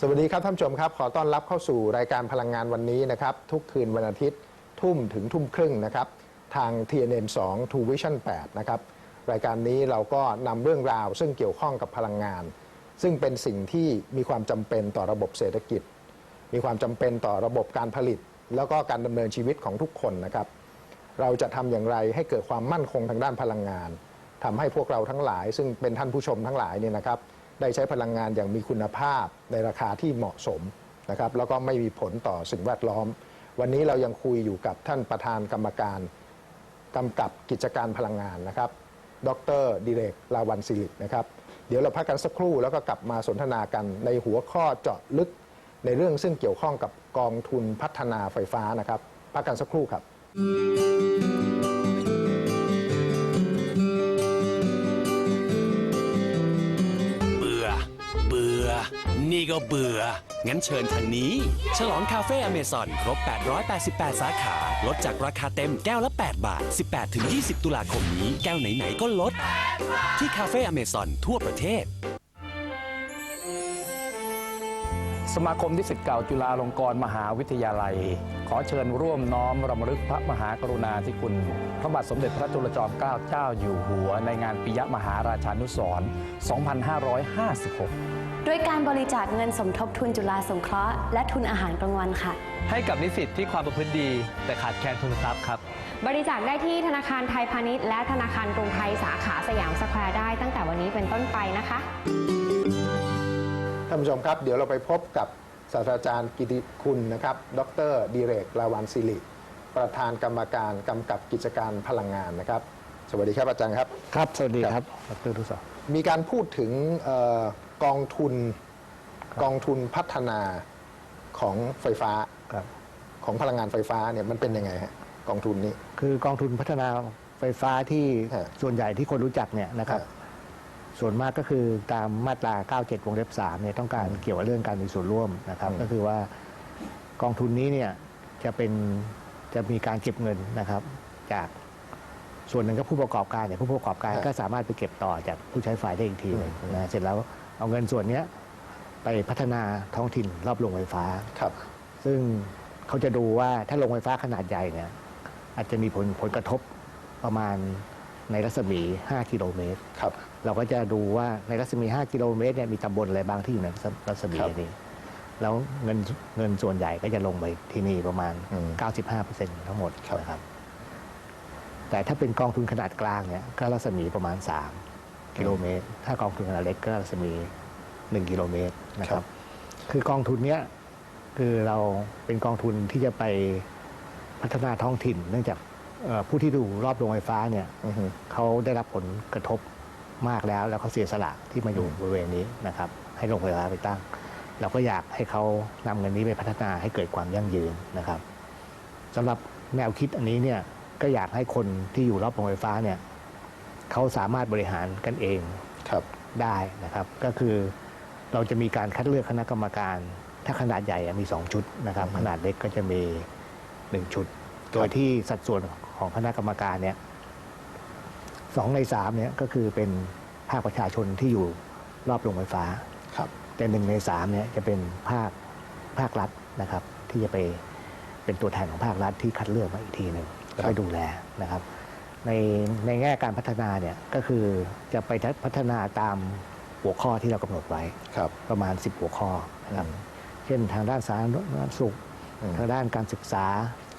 สวัสดีครับท่านผู้ชมครับ ขอต้อนรับเข้าสู่รายการพลังงานวันนี้นะครับ ทุกคืนวันอาทิตย์ทุ่มถึงทุ่มครึ่งนะครับ ทาง TNN 2 t o Vision 8 นะครับ รายการนี้เราก็นำเรื่องราวซึ่งเกี่ยวข้องกับพลังงาน ซึ่งเป็นสิ่งที่มีความจำเป็นต่อระบบเศรษฐกิจ มีความจำเป็นต่อระบบการผลิต แล้วก็การดำเนินชีวิตของทุกคนนะครับ เราจะทำอย่างไรให้เกิดความมั่นคงทางด้านพลังงานทำให้พวกเราทั้งหลาย ซึ่งเป็นท่านผู้ชมทั้งหลายเนี่ยนะครับ ได้ใช้พลังงานอย่างมีคุณภาพในราคาที่เหมาะสมนะครับแล้วก็ไม่มีผลต่อสิ่งแวดล้อม วันนี้เรายังคุยอยู่กับท่านประธานกรรมการกำกับกิจการพลังงานนะครับ ดรดิเรกลาวันสิรินะครับ เดี๋ยวเราพักกันสักครู่แล้วก็กลับมาสนทนากันในหัวข้อเจาะลึกในเรื่องซึ่งเกี่ยวข้องกับกองทุนพัฒนาไฟฟ้านะครับ พักกันสักครู่ครับ ก็เบื่อ งั้นเชิญทางนี้ ฉลองคาเฟ่อเมซอนครบ 888 สาขา ลดจากราคาเต็มแก้วละ 8 บาท 18-20 ตุลาคมนี้ แก้วไหน ๆ ก็ลด ที่คาเฟ่อเมซอนทั่วประเทศ สมาคมนิสิตเก่าจุฬาลงกรณ์มหาวิทยาลัย ขอเชิญร่วมน้อมรำลึกพระมหากรุณาธิคุณ พระบาทสมเด็จพระจุลจอมเกล้าเจ้าอยู่หัว ในงานปิยมหาราชานุสรณ์2556 ด้วยการบริจาคเงินสมทบทุนจุฬาสงเคราะห์และทุนอาหารกลางวันค่ะ ให้กับนิสิตที่ความประพฤติดี แต่ขาดแคลนทุนทรัพย์ครับ บริจาคได้ที่ธนาคารไทยพาณิชย์และธนาคารกรุงไทยสาขาสยามสแควร์ได้ตั้งแต่วันนี้เป็นต้นไปนะคะท่านผู้ชมครับ เดี๋ยวเราไปพบกับศาสตราจารย์กิติคุณนะครับ ดรดิเรกลาวันสิริประธานกรรมการกำกับกิจการพลังงานนะครับ สวัสดีครับอาจารย์ครับ ครับ สวัสดีคครัรับบดรทุศรมีการพูดถึงเออ กองทุนกองทุนพัฒนาของไฟฟ้าครับ ของพลังงานไฟฟ้าเนี่ยมันเป็นยังไงฮะกองทุนนี้ คือกองทุนพัฒนาไฟฟ้าที่ฮะส่วนใหญ่ที่คนรู้จักเนี่ยนะครับ ฮะ ส่วนมากก็คือตามมาตรา 97 วงเล็บ3เนี่ยต้องการเกี่ยวกับเรื่องการมีส่วนร่วมนะครับอืมก็คือว่ากองทุนนี้เนี่ยจะเป็นจะมีการเก็บเงินนะครับ จากส่วนหนึ่งก็ผู้ประกอบการเนี่ยผู้ประกอบการก็สามารถไปเก็บต่อจากผู้ใช้ไฟได้อีกทีหนึงนะเสร็จแล้ว เอาเงินส่วนเนี้ยไปพัฒนาท้องถิ่นรอบโรงไฟฟ้า ครับ ซึ่งเขาจะดูว่าถ้าโรงไฟฟ้าขนาดใหญ่เนี่ยอาจจะมีผลผลกระทบประมาณในรัศมี 5 กิโลเมตร ครับ เราก็จะดูว่าในรัศมี 5 กิโลเมตรเนี่ยมีตำบลอะไรบ้างที่อยู่ในรัศมีครับนี้ แล้วเงินเงินส่วนใหญ่ก็จะลงไปที่นี่ประมาณอืม95%ทั้งหมดครับนะครับ แต่ถ้าเป็นกองทุนขนาดกลางเนี่ยก็รัศมีประมาณ 3 กิโลเมตร ถ้ากองทุนขนาดเล็กก็รัศมี 1 กิโลเมตรนะครับ คือกองทุนเนี้ยคือเราเป็นกองทุนที่จะไปพัฒนาท้องถิ่น เนื่องจากเอ่อผู้ที่ดูรอบโรงไฟฟ้าเนี่ยอือฮึเขาได้รับผลกระทบมากแล้ว แล้วเขาเสียสละที่มาอยู่บริเวณนี้นะครับ ให้โรงไฟฟ้าไปตั้ง เราก็อยากให้เขานำเงินนี้ไปพัฒนาให้เกิดความยั่งยืนนะครับสำหรับแนวคิดอันนี้เนี่ยก็อยากให้คนที่อยู่รอบโรงไฟฟ้าเนี่ย เขาสามารถบริหารกันเองครับได้นะครับ ก็คือเราจะมีการคัดเลือกคณะกรรมการ ถ้าขนาดใหญ่อะมี 2 ชุดนะครับ ขนาดเล็กก็จะมี 1 ชุด โดยที่สัดส่วนของคณะกรรมการเนี่ยสองในสามเนี่ยก็คือเป็นภาคประชาชนที่อยู่รอบโรงไฟฟ้าครับ แต่หนึ่งในสามเนี่ยจะเป็นภาคภาครัฐนะครับ ที่จะไปเป็นตัวแทนของภาครัฐที่คัดเลือกมาอีกทีหนึ่งแล้วไปดูแลนะครับ ในในแง่การพัฒนาเนี่ยก็คือจะไปพัฒนาตามหัวข้อที่เรากำหนดไว้ครับ ประมาณ 10 หัวข้อนะครับอืมเช่นทางด้านสาธารณสุขอืมทางด้านการศึกษา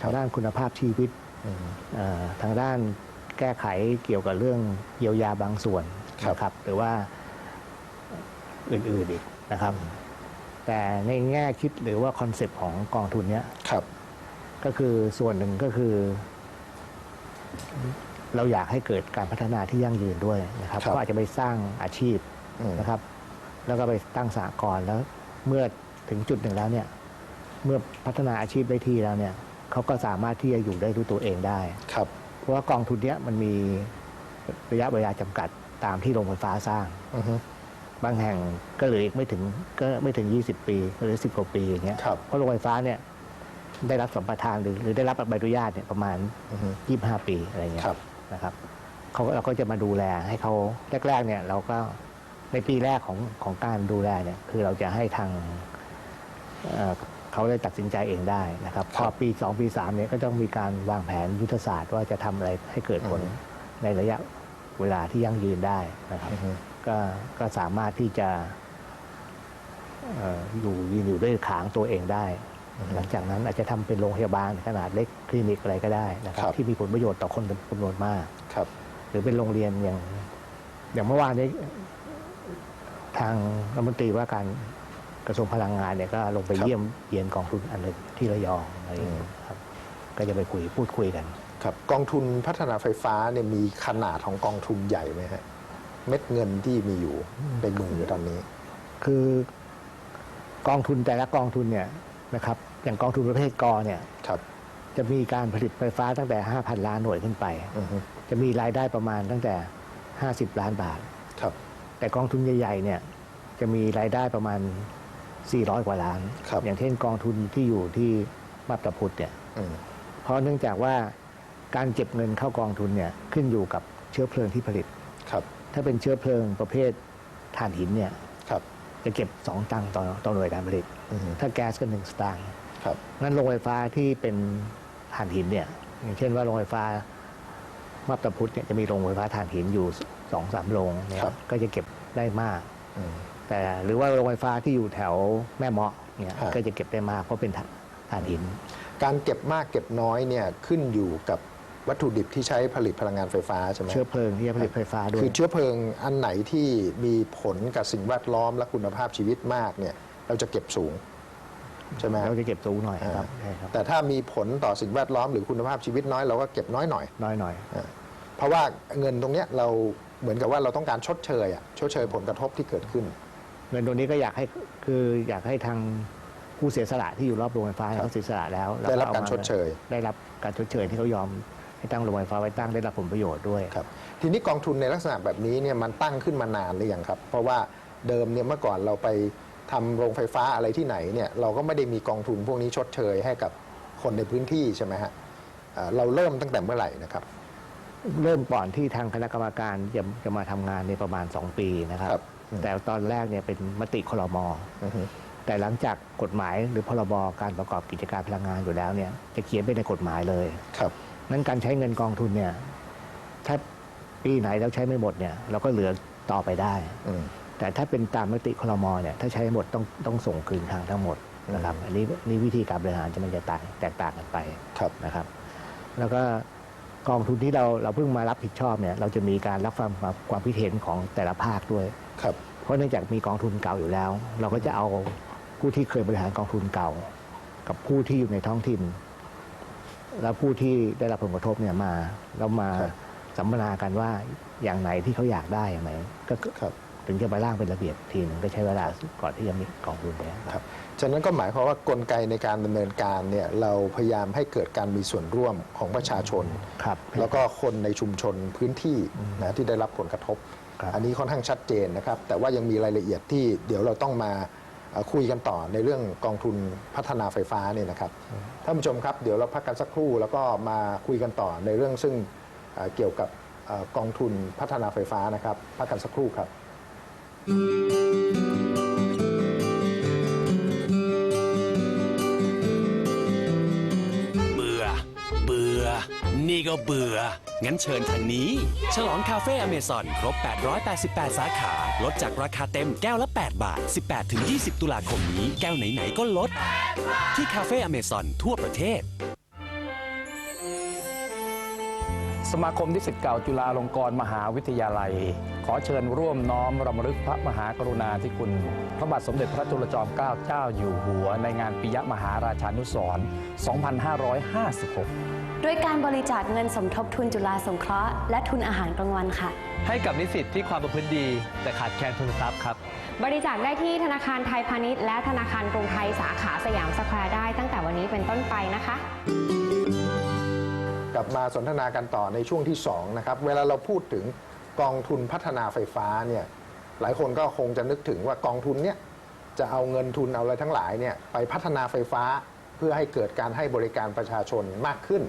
ครับทางด้านคุณภาพชีวิตอืมเอ่อทางด้านแก้ไขเกี่ยวกับเรื่องเยียวยาบางส่วนครับนะครับ หรือว่าอื่นๆอีกนะครับ แต่ในแง่คิดหรือว่าคอนเซปต์ของกองทุนเนี้ยครับก็คือส่วนหนึ่งก็คือ เราอยากให้เกิดการพัฒนาที่ยั่งยืนด้วยนะครับครับ ก็อาจจะไปสร้างอาชีพอืม นะครับ แล้วก็ไปตั้งสหกรณ์แล้วเมื่อถึงจุดหนึ่งแล้วเนี่ยเมื่อพัฒนาอาชีพได้ที่แล้วเนี่ยเขาก็สามารถที่จะอยู่ได้ด้วยตัวเองได้ ครับ เพราะว่ากองทุนเนี้ยมันมีระยะเวลาจำกัดตามที่โรงไฟฟ้าสร้าง อือฮึ บางแห่งก็เหลืออีกไม่ถึงก็ไม่ถึง 20 ปีหรือ 10กว่าปีอย่างเงี้ยครับ เพราะโรงไฟฟ้าเนี่ยได้รับสัมปทานหรือหรือได้รับใบอนุญาตเนี่ยประมาณ อือฮึ25 ปีอะไรเงี้ยครับ นะครับเขาเราก็จะมาดูแลให้เขาแรกๆเนี่ยเราก็ในปีแรกของของการดูแลเนี่ยคือเราจะให้ทางเอ่อเขาได้ตัดสินใจเองได้นะครับคพรัอบปี 2 ปี3เนี่ยก็ต้องมีการวางแผนยุทธศาสตร์ว่าจะทำอะไรให้เกิดผลอืมในระยะเวลาที่ยั่งยืนได้นะครับอือฮึก็ก็สามารถที่จะเอ่ออยู่ยืนอยู่ด้วยขางตัวเองได้ หลังจากนั้นอาจจะทำเป็นโรงพยาบาลขนาดเล็กคลินิกอะไรก็ได้นะครับครับที่มีผลประโยชน์ต่อคนจำนวนมากครับหรือเป็นโรงเรียนอย่างอย่างเมื่อวานนี้ทางรัฐมนตรีว่าการกระทรวงพลังงานเนี่ยก็ลงไปครับเยี่ยมเยียนกองทุนอันหนึ่งที่ระยองอะไรอย่างเงี้ยครับ ก็จะไปคุยพูดคุยกัน ครับ กองทุนพัฒนาไฟฟ้าเนี่ยมีขนาดของกองทุนใหญ่ไหมฮะเม็ดเงินที่มีอยู่ในมือตอนนี้ คือกองทุนแต่ละกองทุนเนี่ย นะครับอย่างกองทุนประเภทกอเนี่ยครับจะมีการผลิตไฟฟ้าตั้งแต่ 5,000 ล้านหน่วยขึ้นไป อือฮึจะมีรายได้ประมาณตั้งแต่ 50 ล้านบาท ครับแต่กองทุนใหญ่ๆเนี่ยจะมีรายได้ประมาณ 400 กว่าล้าน ครับอย่างเช่นกองทุนที่อยู่ที่มาบตาพุธเนี่ยอืมเพราะเนื่องจากว่าการเก็บเงินเข้ากองทุนเนี่ยขึ้นอยู่กับเชื้อเพลิงที่ผลิต ครับถ้าเป็นเชื้อเพลิงประเภทถ่านหินเนี่ยครับ จะเก็บ 2 ตังค์ต่อต่อหน่วยการผลิตอือฮึถ้าแก๊สก็หนึ่งสตางค์ครับงั้นโรงไฟฟ้าที่เป็นถ่านหินเนี่ยอย่างเช่นว่าโรงไฟฟ้ามาบตาพุธเนี่ยจะมีโรงไฟฟ้าถ่านหินอยู่สองสามโรงเนี่ยครับก็จะเก็บได้มากอืมแต่หรือว่าโรงไฟฟ้าที่อยู่แถวแม่เมาะเนี่ยฮะก็จะเก็บได้มากเพราะเป็นถ่านถ่านหิน การเก็บมากเก็บน้อยเนี่ยขึ้นอยู่กับ วัตถุดิบที่ใช้ผลิตพลังงานไฟฟ้าใช่ไหมเชื้อเพลิงที่จะผลิตไฟฟ้าด้วยคือเชื้อเพลิงอันไหนที่มีผลกับสิ่งแวดล้อมและคุณภาพชีวิตมากเนี่ยเราจะเก็บสูงใช่ไหมเราจะเก็บสูงหน่อยอ่าครับใช่ครับ แต่ถ้ามีผลต่อสิ่งแวดล้อมหรือคุณภาพชีวิตน้อยเราก็เก็บน้อยหน่อยน้อยหน่อยเพราะว่าเงินตรงเนี้ยเราเหมือนกับว่าเราต้องการชดเชยอะชดเชยผลกระทบที่เกิดขึ้น เงินตรงนี้ก็อยากให้คืออยากให้ทางผู้เสียสละที่อยู่รอบโรงไฟฟ้าครับเขาเสียสละแล้วแล้วได้รับอมการชดเชย ได้รับการชดเชยที่เขายอม ให้ตั้งโรงไฟฟ้าไว้ตั้งได้รับผลประโยชน์ด้วย ครับทีนี้กองทุนในลักษณะแบบนี้เนี่ยมันตั้งขึ้นมานานหรือยังครับ เพราะว่าเดิมเนี่ยเมื่อก่อนเราไปทำโรงไฟฟ้าอะไรที่ไหนเนี่ยเราก็ไม่ได้มีกองทุนพวกนี้ชดเชยให้กับคนในพื้นที่ใช่ไหมฮะอ่าเราเริ่มตั้งแต่เมื่อไหร่นะครับ เริ่มก่อนที่ทางคณะกรรมการจะจะมาทำงานในประมาณ 2 ปีนะครับ ครับอืม แต่ตอนแรกเนี่ยเป็นมติคลม อือฮึ แต่หลังจากกฎหมายหรือพรบการประกอบกิจการพลังงานอยู่แล้วเนี่ยจะเขียนไปในกฎหมายเลย ครับ นั้นการใช้เงินกองทุนเนี่ย ถ้าปีไหนแล้วใช้ไม่หมดเนี่ย เราก็เหลือต่อไปได้ อืม แต่ถ้าเป็นตามมติคลมเนี่ยถ้าใช้หมดต้องต้องส่งคืนทางทั้งหมดนะครับ อันนี้นี่วิธีการบริหารจะมันจะต่างแตกต่างกันไปครับ นะครับ แล้วก็กองทุนที่เราเราเพิ่งมารับผิดชอบเนี่ย เราจะมีการรับฟังความความคิดเห็นของแต่ละภาคด้วย ครับ เพราะเนื่องจากมีกองทุนเก่าอยู่แล้ว เราก็จะเอาผู้ที่เคยบริหารกองทุนเก่า กับผู้ที่อยู่ในท้องถิ่น แล้วผู้ที่ได้รับผลกระทบเนี่ยมาแล้วมาครับสัมมนากันว่าอย่างไหนที่เขาอยากได้อย่างไหนก็ครับถึงจะไปร่างเป็นระเบียบทีหนึงก็ใช้เวลาก่อนที่จะมีกองทุนเนี่ยครับฉะนั้นก็หมายความว่ากลไกในการดำเนินการเนี่ยเราพยายามให้เกิดการมีส่วนร่วมของประชาชนครับแล้วก็คนในชุมชนพื้นที่นะที่ได้รับผลกระทบครับอันนี้ค่อนข้างชัดเจนนะครับ แต่ว่ายังมีรายละเอียดที่เดี๋ยวเราต้องมาเอ่อ คุยกันต่อในเรื่องกองทุนพัฒนาไฟฟ้าเนี่ยนะครับท่านผู้ชมครับเดี๋ยวเราพักกันสักครู่แล้วก็มาคุยกันต่อในเรื่องซึ่งเอ่อเกี่ยวกับเอ่อกองทุนพัฒนาไฟฟ้านะครับ พักกันสักครู่ครับ นี่ก็เบื่อ งั้นเชิญทางนี้ ฉลองคาเฟ่อเมซอนครบ 888 สาขา ลดจากราคาเต็มแก้วละ 8 บาท 18-20 ตุลาคมนี้ แก้วไหน ๆ ก็ลด ที่คาเฟ่อเมซอนทั่วประเทศ สมาคมนิสิตเก่าจุฬาลงกรณ์มหาวิทยาลัย ขอเชิญร่วมน้อมรำลึกพระมหากรุณาธิคุณ พระบาทสมเด็จพระจุลจอมเกล้าเจ้าอยู่หัว ในงานปิยมหาราชานุสรณ์2556 ด้วยการบริจาคเงินสมทบทุนจุฬาสงเคราะห์และทุนอาหารกลางวันค่ะ ให้กับนิสิตที่ความประพฤติดี แต่ขาดแคลนทุนทรัพย์ครับ บริจาคได้ที่ธนาคารไทยพาณิชย์และธนาคารกรุงไทยสาขาสยามสแควร์ได้ตั้งแต่วันนี้เป็นต้นไปนะคะ กลับมาสนทนากันต่อในช่วงที่2นะครับเวลาเราพูดถึงกองทุนพัฒนาไฟฟ้าเนี่ยหลายคนก็คงจะนึกถึงว่ากองทุนเนี่ยจะเอาเงินทุนเอาอะไรทั้งหลายเนี่ยไปพัฒนาไฟฟ้าเพื่อให้เกิดการให้บริการประชาชนมากขึ้น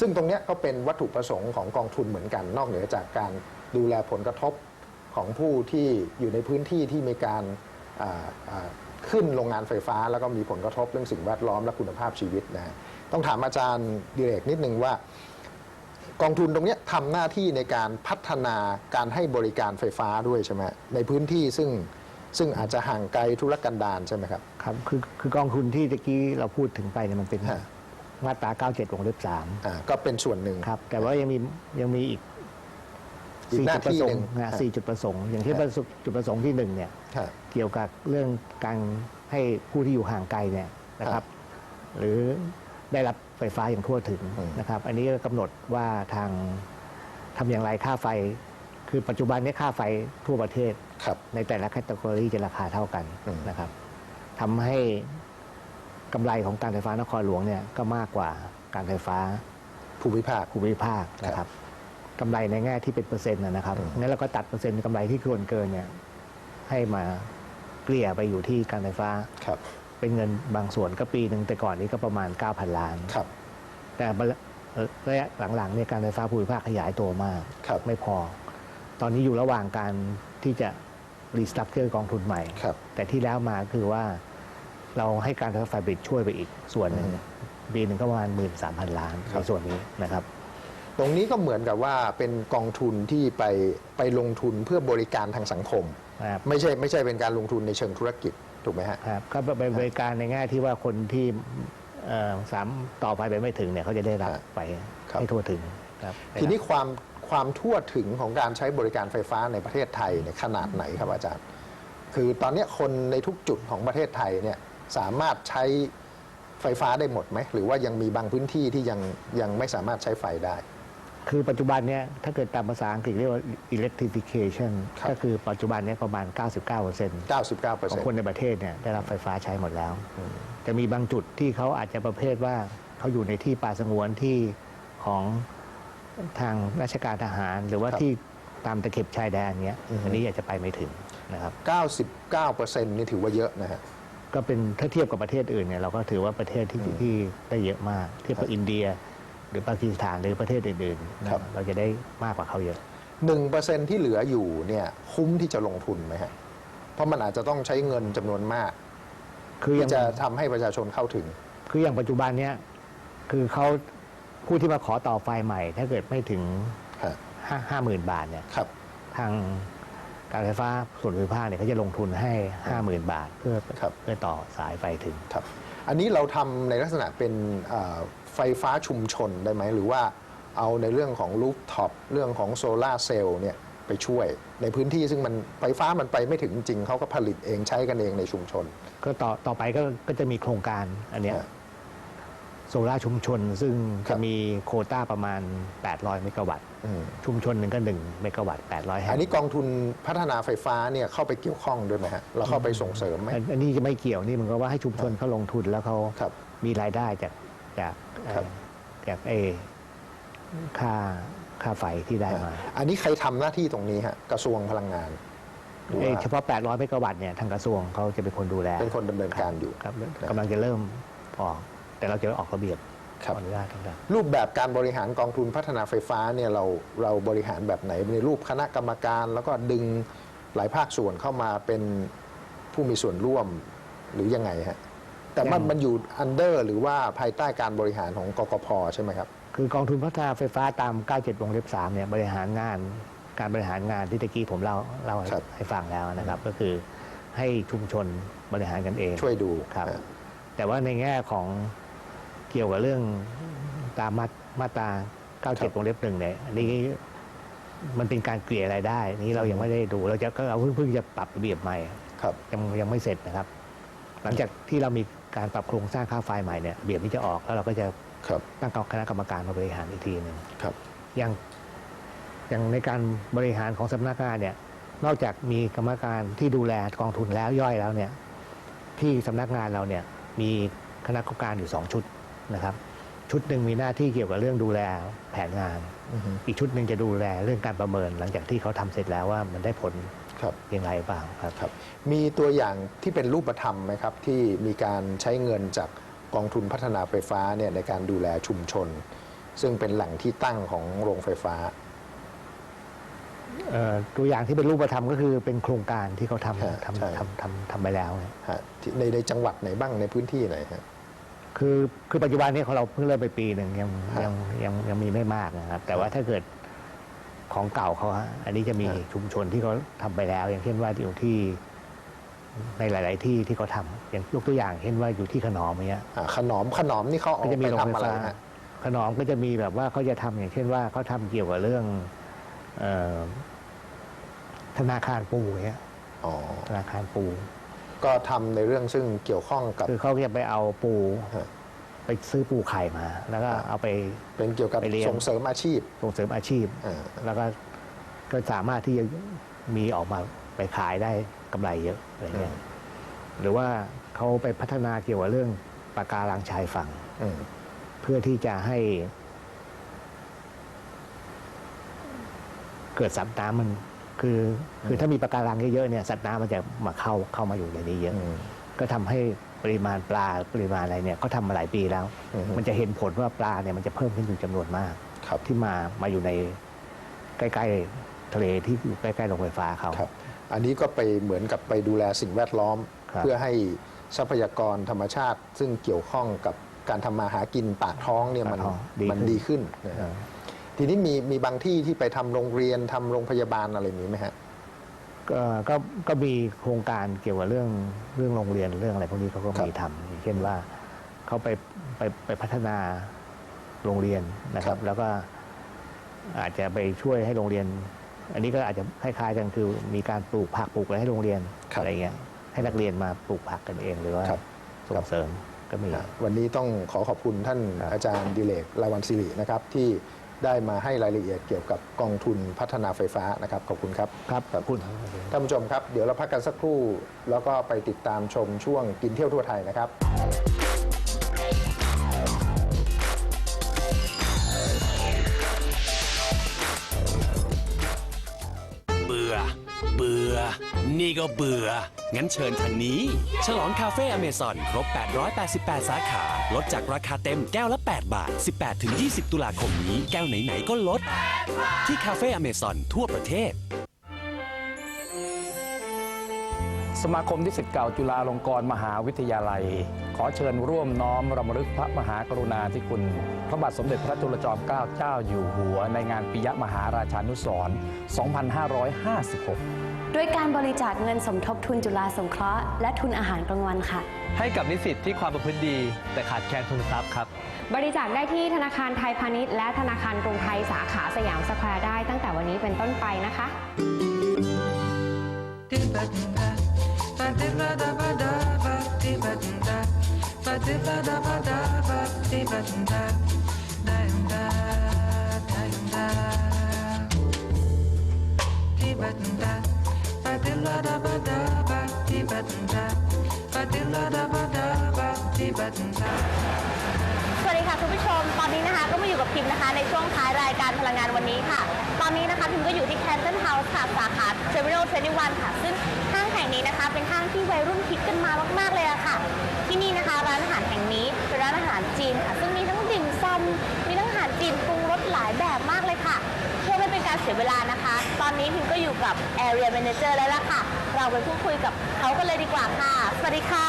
ซึ่งตรงเนี้ยก็เป็นวัตถุประสงค์ของกองทุนเหมือนกัน นอกเหนือจากการดูแลผลกระทบของผู้ที่อยู่ในพื้นที่ที่มีการอ่าอ่าขึ้นโรงงานไฟฟ้า แล้วก็มีผลกระทบเรื่องสิ่งแวดล้อมและคุณภาพชีวิตนะฮะต้องถามอาจารย์ดิเรกนิดนึงว่า กองทุนตรงเนี้ยทำหน้าที่ในการพัฒนาการให้บริการไฟฟ้าด้วยใช่ไหมในพื้นที่ซึ่งซึ่งอาจจะห่างไกลธุรกันดารใช่ไหมครับครับคือคือกองทุนที่ตะกี้เราพูดถึงไปเนี่ยมันเป็นฮะ มาตรา 97วงเล็บอ่าก็เป็นส่วนหนึ่ง 3ครับ แต่ว่ายังมียังมีอีกอีกสี่หน้าจุดประที่สหงนึ่งค์นะฮะสี่จุดประสงค์ อย่างที่ฮะประสจุดประสงค์ที่หนึ่งเนี่ยฮะเกี่ยวกับเรื่องการให้ผู้ที่อยู่ห่างไกลเนี่ยนะครับหรือได้รับไฟฟ้าอย่างทั่วถึงอืม นะครับ อันนี้ก็กำหนดว่าทางทำอย่างไรค่าไฟ คือปัจจุบันเนี้ค่าไฟทั่วประเทศ ครับ ในแต่ละแคตตากรีจะราคาเท่ากันอืม นะครับทำให้ กำไรของการไฟฟ้านครหลวงเนี่ยก็มากกว่าการไฟฟ้าภูมิภาค ภูมิภาคนะครับกำไรในแง่ที่เป็นเปอร์เซ็นต์นะนะครับอืมงั้นเราก็ตัดเปอร์เซ็นต์กำไรที่ควรเกินเนี่ยให้มาเกลี่ยไปอยู่ที่การไฟฟ้าครับเป็นเงินบางส่วนก็ปีหนึ่งแต่ก่อนนี้ก็ประมาณ 9,000 ล้านครับ แต่ระยะหลังๆเนี่ยการไฟฟ้าภูมิภาคขยายตัวมากครับไม่พอ ตอนนี้อยู่ระหว่างการที่จะรีสตรัคเจอร์กองทุนใหม่ครับแต่ที่แล้วมาคือว่า เราให้การไฟฟ้าฝ่ายผลิตช่วยไปอีกส่วนหนึ่งอืมปีหนึ่งก็ประมาณหมื่นสามพันล้านครัในบส่วนนี้นะครับ ตรงนี้ก็เหมือนกับว่าเป็นกองทุนที่ไปไปลงทุนเพื่อบริการทางสังคมนะครับไม่ใช่ไม่ใช่เป็นการลงทุนในเชิงธุรกิจถูกไหมฮะ ครับก็เป็นบริการในแง่ที่ว่าคนที่เอ่อสามต่อไฟไปไม่ถึงเนี่ยเขาจะได้รับครับไปครับ ให้ทั่วถึงครับทีนี้ความความทั่วถึงของการใช้บริการไฟฟ้าในประเทศไทยเนี่ยขนาดไหนครับอาจารย์ คือตอนเนี้ยคนในทุกจุดของประเทศไทยเนี่ย สามารถใช้ไฟฟ้าได้หมดไหม หรือว่ายังมีบางพื้นที่ที่ยังยังไม่สามารถใช้ไฟได้ คือปัจจุบันเนี่ยถ้าเกิดตามภาษาอังกฤษเรียกว่า electrification ครับ ก็คือปัจจุบันเนี่ยประมาณ 99% 99%ของคนในประเทศเนี่ยได้รับไฟฟ้าใช้หมดแล้วจะมีบางจุดที่เขาอาจจะประเภทว่าเขาอยู่ในที่ป่าสงวนที่ของทางราชการทหาร หรือว่าครับที่ตามตะเข็บชายแดนเนี้ยอือฮึ อันนี้อาจจะไปไม่ถึงนะครับ 99%นี่ถือว่าเยอะนะฮะ ก็เป็นถ้าเทียบกับประเทศอื่นเนี่ยเราก็ถือว่าประเทศที่ที่ได้เยอะมาก เทียบกับอินเดีย หรือปากีสถานหรือประเทศอื่นๆนะครับ เราจะได้มากกว่าเขาเยอะ1%ที่เหลืออยู่เนี่ยคุ้มที่จะลงทุนไหมฮะเพราะมันอาจจะต้องใช้เงินจำนวนมาก คืออที่ย่างจะทำให้ประชาชนเข้าถึง คืออย่างปัจจุบันเนี่ยคือเขาผู้ที่มาขอต่อไฟใหม่ ถ้าเกิดไม่ถึงฮะห้าห้าหมื่นบาทเนี่ย ครับ ทาง การไฟฟ้าส่วนภูมิภาคเนี่ยเขาจะลงทุนให้ 50,000 บาทเพื่อครับ เพื่อต่อสายไฟถึง ครับ อันนี้เราทำในลักษณะเป็นเอ่อไฟฟ้าชุมชนได้ไหม หรือว่าเอาในเรื่องของลูฟท็อปเรื่องของโซลาร์เซลล์เนี่ยไปช่วยในพื้นที่ซึ่งมันไฟฟ้ามันไปไม่ถึงจริงเขาก็ผลิตเองใช้กันเองในชุมชน ก็ต่อต่อไปก็ก็จะมีโครงการอันเนี้ยฮะ โซล่าร์ชุมชน ซึ่งครัจะบ มีโควต้าประมาณ 800 เมกะวัตต์ อืมชุมชนหนึ่งก็1เมกะวัตต์ 800แห่งอันนี้กองทุนพัฒนาไฟฟ้าเนี่ยเข้าไปเกี่ยวข้องด้วยไหมฮะเราเข้าไปส่งเสริมไหม อันอันนี้จะไม่เกี่ยวนี่มันก็ว่าให้ชุมชนเขาลงทุนแล้วเขาครับมีรายได้จากจากเอ่อครับ จากเอค่าค่าไฟที่ได้มาอันนี้ใครทำหน้าที่ตรงนี้ฮะกระทรวงพลังงานหรือเอ้ว่าเฉพาะ 800 เมกะวัตต์เนี่ยทางกระทรวงเขาจะเป็นคนดูแลเป็นคนดำเนินการอยู่ ครับกำลังจะเริ่มออก แต่เราจะออกระเบียบครับขออนุญาตต่างรูปแบบการบริหารกองทุนพัฒนาไฟฟ้าเนี่ยเราเราบริหารแบบไหนในรูปคณะกรรมการ แล้วก็ดึงหลายภาคส่วนเข้ามาเป็นผู้มีส่วนร่วมหรือยังไงฮะแต่มันมันอยู่อันเดอร์หรือว่าภายใต้การบริหารของกกพใช่ไหมครับๆคือกองทุนพัฒนาไฟฟ้าตาม 97 วงเล็บ 3 เนี่ยบริหารงานการบริหารงานที่ตะกี้ผมเล่าเล่าให้ครับ ให้ฟังแล้วนะครับ ก็คือให้ชุมชนบริหารกันเองช่วยดูครับ ฮะแต่ว่าในแง่ของ เกี่ยวกับเรื่องตามมามาตรา97วงเล็บหนึ่งเนี่ยอันนี้มันเป็นการเกลี่ยรายได้ นี้เรายังไม่ได้ดูเราจะก็เราเพิ่งเพิ่งจะปรับระเบียบใหม่ครับยังยังไม่เสร็จนะครับ หลังจากที่เรามีการปรับโครงสร้างค่าไฟใหม่เนี่ยระเบียบนี้จะออกแล้วเราก็จะครับตั้งคณะกรรมการมาบริหารอีกทีหนึ่งครับอย่างอย่างในการบริหารของสำนักงานเนี่ย นอกจากมีกรรมการที่ดูแลกองทุนแล้วย่อยแล้วเนี่ย ที่สำนักงานเราเนี่ย มีคณะกรรมการอยู่สองชุด นะครับ ชุดหนึ่งมีหน้าที่เกี่ยวกับเรื่องดูแลแผนงานอือฮึอีกชุดหนึ่งจะดูแลเรื่องการประเมิน หลังจากที่เขาทำเสร็จแล้วว่ามันได้ผลครับยังไงเปล่าครับครับ มีตัวอย่างที่เป็นรูปธรรมไหมครับ ที่มีการใช้เงินจากกองทุนพัฒนาไฟฟ้าเนี่ยในการดูแลชุมชน ซึ่งเป็นแหล่งที่ตั้งของโรงไฟฟ้าเอ่อตัวอย่างที่เป็นรูปธรรมก็คือเป็นโครงการที่เขาฮะทำใช่ทำทำทำทำไปแล้วเนี่ยฮะที่ในในจังหวัดไหนบ้างในพื้นที่ไหนฮะ คือคือปัจจุบันนี้ของเราเพิ่งเริ่มไปปีหนึ่งยังฮะยังยังยังมีไม่มากนะครับ แต่ว่าถ้าเกิดของเก่าเขาฮะอันนี้จะมีฮะชุมชนที่เขาทำไปแล้ว อย่างเช่นว่าอยู่ที่ในหลาย ๆ ที่ที่เขาทำอย่างยกตัวอย่างเช่นว่าอยู่ที่ขนอมเนี้ยอ่าขนอมขนอมนี่เขาเอาก็จะมีไปโรงไฟทำอะไรฟ้าฮะขนอมก็จะมีแบบว่าเขาจะทำอย่างเช่นว่าเขาทำเกี่ยวกับเรื่องเอ่อธนาคารปูเนี้ย อ๋อ ธนาคารปู ก็ทำในเรื่องซึ่งเกี่ยวข้องกับ คือเขาจะไปเอาปู ฮะ ไปซื้อปูไข่มา แล้วก็เอาไป เป็นเกี่ยวกับไปเรียน ส่งเสริมอาชีพส่งเสริมอาชีพ อ่าแล้วก็ก็สามารถที่จะมีออกมาไปขายได้กำไรเยอะอะไรเงี้ยหรือว่าเขาไปพัฒนาเกี่ยวกับเรื่องปะการังชายฝั่ง อืมเพื่อที่จะให้ เกิดสัตว์น้ำมัน คือคือถ้ามีปะการังเยอะๆเนี่ยสัตว์น้ำมันจะมาเข้าเข้ามาอยู่ในนี้เยอะอืมก็ทำให้ปริมาณปลาปริมาณอะไรเนี่ยเขาทำมาหลายปีแล้วอือฮึมันจะเห็นผลว่าปลาเนี่ยมันจะเพิ่มขึ้นอยู่จำนวนมากครับที่มามาอยู่ในใกล้ๆทะเลที่อยู่ใกล้ๆโรงไฟฟ้าเขาครับ อันนี้ก็ไปเหมือนกับไปดูแลสิ่งแวดล้อมครับเพื่อให้ทรัพยากรธรรมชาติ ซึ่งเกี่ยวข้องกับการทำมาหากินปากท้องเนี่ยมันปากท้องดีมันขึ้นดีขึ้นนะเอฮะอ ทีนี้มีมีบางที่ที่ไปทำโรงเรียนทำโรงพยาบาลอะไรมีไหมฮะ ก็ก็ก็มีโครงการเกี่ยวกับเรื่องเรื่องโรงเรียนเรื่องอะไรพวกนี้เขาก็ครับมีทำอย่างเช่นว่าเขาไปไปไปพัฒนาโรงเรียนนะครับแล้วก็อาจจะไปช่วยให้โรงเรียน อันนี้ก็อาจจะคล้ายๆกันคือมีการปลูกผักปลูกอะไรให้โรงเรียนครับอะไรเงี้ยให้นักเรียนมาปลูกผักกันเองหรือว่าครับ ส่งเสริมก็มีนะวันนี้ต้องขอขอบคุณท่านครับอาจารย์ดิเลกลาวันศิรินะครับ ที่ ได้มาให้รายละเอียดเกี่ยวกับกองทุนพัฒนาไฟฟ้านะครับ ขอบคุณครับครับขอบคุณท่านผู้ชมครับ เดี๋ยวเราพักกันสักครู่ แล้วก็ไปติดตามชมช่วงกินเที่ยวทั่วไทยนะครับ นี่ก็เบื่อ งั้นเชิญทางนี้ ฉลองคาเฟ่อเมซอนครบ 888 สาขา ลดจากราคาเต็มแก้วละ 8 บาท 18-20 ตุลาคมนี้ แก้วไหน ๆ ก็ลด ที่คาเฟ่อเมซอนทั่วประเทศ สมาคมนิสิตเก่าจุฬาลงกรณ์มหาวิทยาลัย ขอเชิญร่วมน้อมรำลึกพระมหากรุณาธิคุณ พระบาทสมเด็จพระจุลจอมเกล้าเจ้าอยู่หัว ในงานปิยมหาราชานุสรณ์2556 ด้วยการบริจาคเงินสมทบทุนจุฬาสงเคราะห์และทุนอาหารกลางวันค่ะ ให้กับนิสิตที่ความประพฤติดี แต่ขาดแคลนทุนทรัพย์ครับ บริจาคได้ที่ธนาคารไทยพาณิชย์และธนาคารกรุงไทยสาขาสยามสแควร์ได้ตั้งแต่วันนี้เป็นต้นไปนะคะ สวัสดีค่ะคุณผู้ชม ตอนนี้นะคะก็มาอยู่กับพิมพ์นะคะในช่วงท้ายรายการพลังงานวันนี้ค่ะ ตอนนี้นะคะพิมก็อยู่ที่แคนตันเฮาส์ค่ะสาขาเทอร์มินอล21ค่ะ ซึ่งห้างแห่งนี้นะคะ เป็นห้างที่วัยรุ่นคิดกันมามาก ๆเลยอะค่ะ ที่นี่นะคะร้านอาหารแห่งนี้เป็นร้านอาหารจีนค่ะ ซึ่งมี สียเวลานะคะ ตอนนี้พิมก็อยู่กับ Area Manager แล้วล่ะค่ะ เราไปพูดคุยกับเขากันเลยดีกว่าค่ะ สวัสดีค่ะ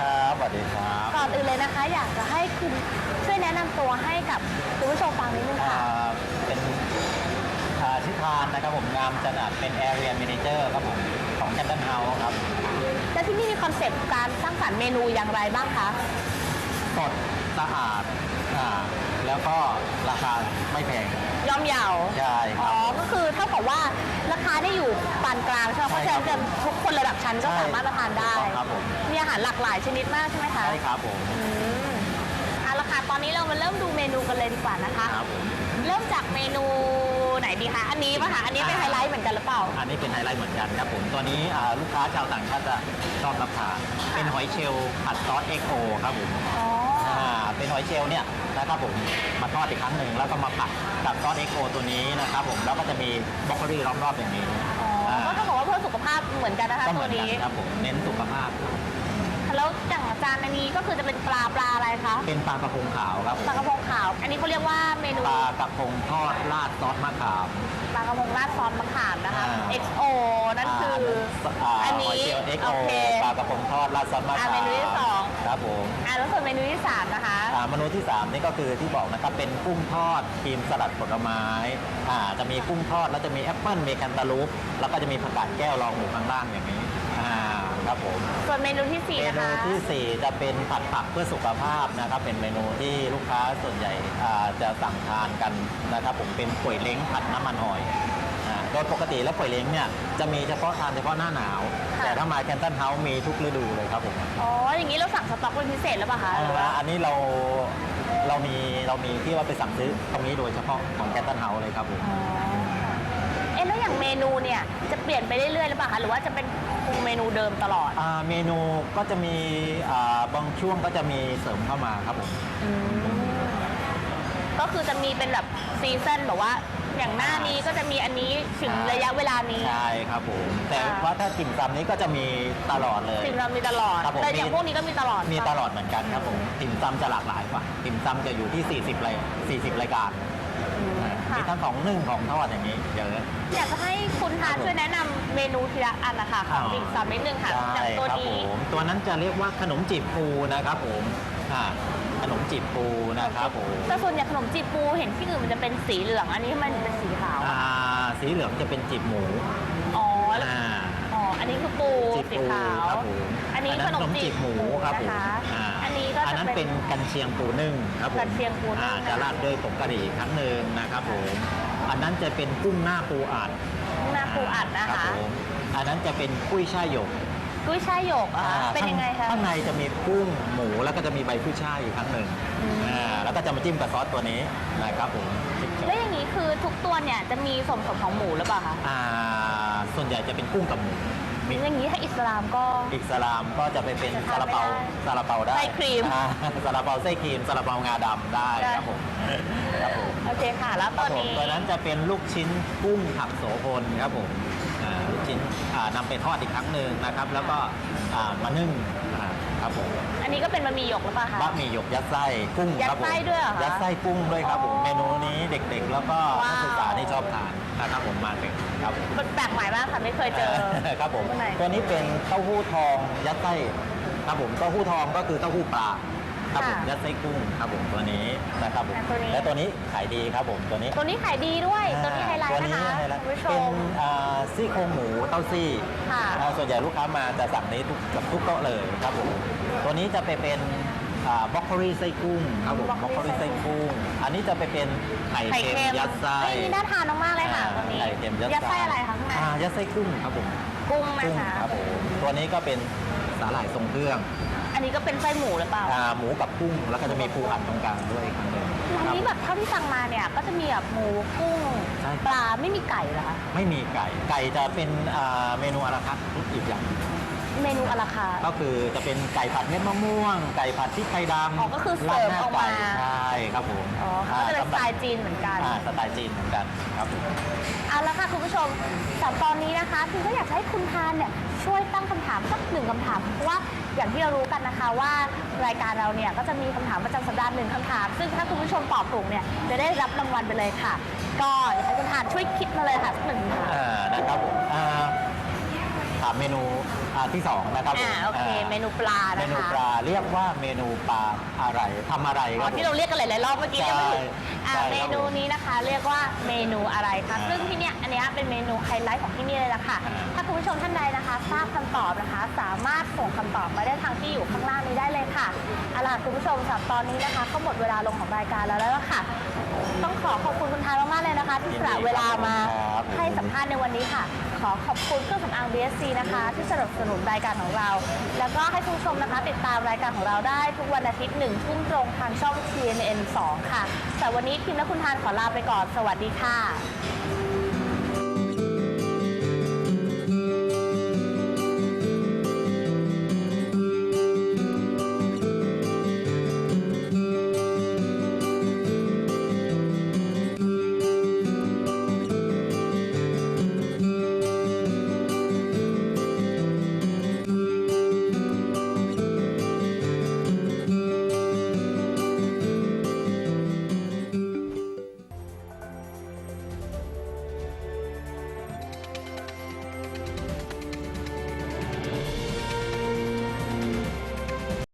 ครับสวัสดีครับก่อนอื่นเลยนะคะ อยากจะให้คุณช่วยแนะนำตัวให้กับคุณผู้ชมฟังนิดนึงอ่าค่ะเป็นอ่าชิทานนะครับผมงามจันอัดเป็น Area Manager ครับผมของ c a n t o n House ครับและที่นี่มีคอนเซปต์การสร้างสรรค์เมนูอย่างไรบ้างคะ สดสะอาดอ่าแล้วก็ราคาไม่แพง ย่อมเยาใช่คอ๋รัอบก็คือเท่ากับว่าราคาได้อยู่ปานกลางใช่ไหมเพราะฉะนั้นจะทุกคนระดับชั้นก็ใช่สามารถมาทานได้ ถูกต้องครับผม มีอาหารหลากหลายชนิดมากใช่ไหมคะ ใช่ครับผมอืมเอาละค่ะ ตอนนี้เรามาเริ่มดูเมนูกันเลยดีกว่านะคะ ครับผมเริ่มจากเมนูไหนดีคะ อันนี้ป่ะคะ อันนี้เป็นไฮไลท์เหมือนกันหรือเปล่า อันนี้เป็นไฮไลท์เหมือนกันครับผมตัวนี้อ่าลูกค้าชาวต่างชาติจะชอบรับทานเป็นหอยเชลล์ผัดซอสเอ็กโอครับผม อ๋ออ่า เป็นหอยเชลล์เนี่ยนะครับผมมาทอดอีกครั้งหนึ่งแล้วก็มาผัดกับซอสเอ็กโอตัวนี้นะครับผมแล้วก็จะมีบรอกโคลีรอบๆอย่างนี้อ๋ออ่าก็ต้องบอกว่าเพื่อสุขภาพเหมือนกันนะคะก็เหตัมืวอนกันนี้ ครับผมเน้นสุขภาพขแล้วอย่างจานอันนี้ก็คือจะเป็นปลาปลาอะไรคะเป็นปลากระพงขาวครับผมปลากระพงขาว อันนี้เขาเรียกว่าเมนูปลากระพงทอดราดซอสมะขาม ปลากระพงราดซอสมะขามนะคะ อ่า XO นั่นคืออ่าอันนี้หอยเชลล์ XO โอเคปลากระพงทอดราดซอสมะอ่าขามเมนูที่สอง ครับผมอ่าแล้วส่วนเมนูที่สามนะคะ อ่าเมนูที่ 3 นี่ก็คือที่บอกนะครับเป็นกุ้งทอดครีมสลัดผลไม้อ่าจะมีกุ้งทอดแล้วจะมีแอปเปิ้ลมีแคนตาลูปแล้วก็จะมีผักกาดแก้วรองหมูข้างล่างอย่างนี้อ่าครับผม ส่วนเมนูที่สี่เมนะนูคะ ทีสี่4 จะเป็นผัดผักเพื่อสุขภาพนะครับ เป็นเมนูที่ลูกค้าส่วนใหญ่อ่าจะสั่งทานกันนะครับ ผมเป็นก๋วยเล้งผัดน้ำมันหอยอ่า โดยปกติแล้วก๋วยเล้งเนี่ยจะมีเฉพาะทานเฉพาะหน้าหนาว ค่ะ แต่ถ้ามาแคนตันเฮาส์มีทุกฤดูเลยครับผมอ๋อ อย่างนี้เราสั่งสต็อกเป็นพิเศษหรือเปล่าคะหรือว่าอ่า อันนี้เราเรามีเรามีที่ว่าไปสั่งซื้อตรงนี้โดยเฉพาะของแคนตันเฮาส์เลยครับผมอ๋อเอ๊ะแล้วอย่างเมนูเนี่ยจะเปลี่ยนไปเรื่อยๆหรือเปล่าคะหรือว่าจะเป็นคงเมนูเดิมตลอดอ่าเมนูก็จะมีอ่าบางช่วงก็จะมีเสริมเข้ามาครับผม ก็คือจะมีเป็นแบบซีซันแบบว่า อย่างหน้านี้ก็จะมีอันนี้ถึงระยะเวลานี้ ใช่ครับผม แต่ค่ะว่าถ้าติ่มซำนี้ก็จะมีตลอดเลยสิ่งเรามีตลอด ครับผมแต่อย่างมี พวกนี้ก็มีตลอดมีปะตลอดเหมือนกันครับผมติ่มซำจะหลากหลายกว่าติ่มซำจะอยู่ที่ 40ราย40 รายการอืมค่ะมีทั้งของนึ่งของทอดอย่างนี้เยอะ อยากจะให้คุณทานช่วยแนะนำเมนูทีละอันนะคะของอ๋อติ่มซำนิดนึงค่ะได้อย่างตัวครับนี้ ผมตัวนั้นจะเรียกว่าขนมจีบปูนะครับผมอ่า ขนมจีบปูนะครับผมแต่ส่วนใหญ่ขนมจีบปูเห็นที่อื่นมันจะเป็นสีเหลืองอันนี้ทำไมถึงเป็นสีขาวอ่าสีเหลืองจะเป็นจีบหมูอ๋อแล้วอ่าอ๋ออันนี้คือปูจีบสีปูขาว ครับผมอันนี้ขนมจีบหมูครับผมนะคะาอันนี้ก็อันจะนั้นเป็เป็นนกันเชียงปูนึ่งครับผมกันเชียงปูนึ่ง อ่านะคะจะราดด้วยผงกะหรี่ครั้งหนึ่งนะครับผมอันนั้นจะเป็นกุ้งหน้าปูอัด หน้าปูอัดนะรัคะ บผมอันนั้นจะเป็นกุ้ยช่ายหยก กุ้ยช่ายหยกอะคะอ่าเป็นยังไงคะข้างในจะมีกุ้งหมูแล้วก็จะมีใบกุ้ยช่ายอีกครั้งหนึ่งอ่าแล้วก็จะมาจิ้มกับซอสตัวนี้นะครับผมแล้วอย่างนี้คือทุกตัวเนี่ยจะมีส่วนผสมของหมูหรือเปล่าคะอ่าส่วนใหญ่จะเป็นกุ้งกับหมูมีอย่างนี้ถ้าอิสลามก็อิสลามก็จะไปเป็นจะซาทานลาเปาไม่ได้ซาลาเปาได้ไส้ครีมอ่าซาลาเปาไส้ครีมซาลาเปางาดำได้ได้ครับผมครับผมโอเคค่ะแล้วคตัรัวบผมนี้ตัวนั้นจะเป็นลูกชิ้นกุ้งผักโสพลครับผมอ่าลูกชิ้ นอ่านำไปทอดอีกครั้งหนึ่งนะครับ แล้วก็อ่ามานึ่งอ่าครับผมอันนี้ก็เป็นบะหมี่หยกหรือเปล่าคะ บะหมี่หยกยัดไส้กุ้งยัดครับผมไส้ด้วยเหรอคะยัดไส้กุ้งด้วยครับผมอ๋อเมนูนี้เด็กๆ แล้วก็ว้าว นักศึกษาที่ชอบทานนะครับผมมาถึงครับมันแปลกใหม่มากค่ะไม่เคยเจอ ครับผมตัวไหนตัวนี้เป็นเต้าหู้ทองยัดไส้ครับผมเต้าหู้ทองก็คือเต้าหู้ปลา ครับผมค่ะยัดไส้กุ้งครับผมตัวนี้นะครับผมและตัวนี้และตัวนี้ขายดีครับผมตัวนี้ ตัวนี้ขายดีด้วย ตัวนี้ไฮไลท์นะคะตัวไฮไลท์คุณผู้ชเป็นมอ่าซี่โครงหมูเต้าซี่ค่ะอ่าส่วนใหญ่ลูกค้ามาจะสั่งนี้ทุกกับทุกโต๊ะเลยครับผมตัวนี้จะไปเป็นบล็อกโคลีไส้กุ้งครับผมบล็อกโคลีไส้กุ้ง อันนี้จะไปเป็นไข่ไข่เค็มเค็มยัดไส้เฮ้ยนี่น่าทานมากๆเลยค่ะตัวนี้ไข่เค็มยัดยัดไส้อะไรคะข้างในอ่ายัดไส้กุ้งครับผมกุ้งนะกุ้งคะครับผมตัวนี้ก็เป็นสาหร่ายทรงเครื่อง อันนี้ก็เป็นไส้หมูหรือเปล่าอ่าหมูกับกุ้งแล้วก็จะมีปูอัดตรงกลางด้วยครั้งหนึ่งร้านครับนี้แบบเท่าที่สั่งมาเนี่ยก็จะมีแบบหมูกุ้งใช่ปลาไม่มีไก่เหรอคะไม่มีไก่ไก่จะเป็นอ่าเมนูอาราคัตอีกอย่าง เมนูอะราคาก็คือจะเป็นไก่ผัดเม็ดมะม่วง ไก่ผัดพริกไทยดำอ๋อก็คือเสิร์ฟดหน้ออกมาไก่ใช่ครับผมอ๋อเขาก็จะเป็นสไตล์จีนเหมือนกัน อ่าสไตล์จีนเหมือนกันครับผม เอาละค่ะคุณผู้ชมสำหรับตอนนี้นะคะพิมก็อยากจะให้คุณทานเนี่ย ช่วยตั้งคำถามสักหนึ่งคำถามเพราะว่าอย่างที่เรารู้กันนะคะว่ารายการเราเนี่ยก็จะมีคำถามประจำสัปดาห์หนึ่งคำถาม ซึ่งถ้าคุณผู้ชมตอบถูกเนี่ยจะได้รับรางวัลไปเลยค่ะ ก็อยากให้คุณทานช่วยคิดมาเลยค่ะสักหนึ่งคำถาม อ่านะครับผมอ่า ถามเมนูอ่าที่สองนะครับผมอ่าโอเคาเมนูปลาเมนะนูคะปลาเรียกว่าเมนูปลาอะไรทำอะไรคอ๋รัอบผม ที่เราเรียกกันหลายๆรอบเมื่อกี้ยังไม่ถูกอ่าใช่ครับเมนูนี้นะคะ เรียกว่าเมนูอะไรคะอ่าซึ่งที่เนี้ยอันเนี้ยเป็นเมนูไฮไลท์ของที่นี่เลยละค่ะ อ่า ถ้าคุณผู้ชมท่านใดนะคะ ทราบคำตอบนะคะ สามารถส่งคำตอบมาได้ทางที่อยู่ข้างล่างนี้ได้เลยค่ะเอาล่ะคุณผู้ชมสำหรับตอนนี้นะคะก็หมดเวลาลงของรายการแล้วแล้วล่ะค่ะ ต้องขอขอบคุณคุณทานมากๆเลยนะคะ ที่สละเวลามาให้สัมภาษณ์ในวันนี้ค่ะข อขอบคุณเครื่องสำอาง BSC นะคะ ที่สนับสนุนรายการของเรา แล้วก็ให้คุณผู้ชมนะคะ ติดตามรายการของเราได้ทุกวันอาทิตย์หนึ่งทุ่มตรงทางช่อง TNN 2 ค่ะ แต่วันนี้พิมและคุณทานขอลาไปก่อน สวัสดีค่ะ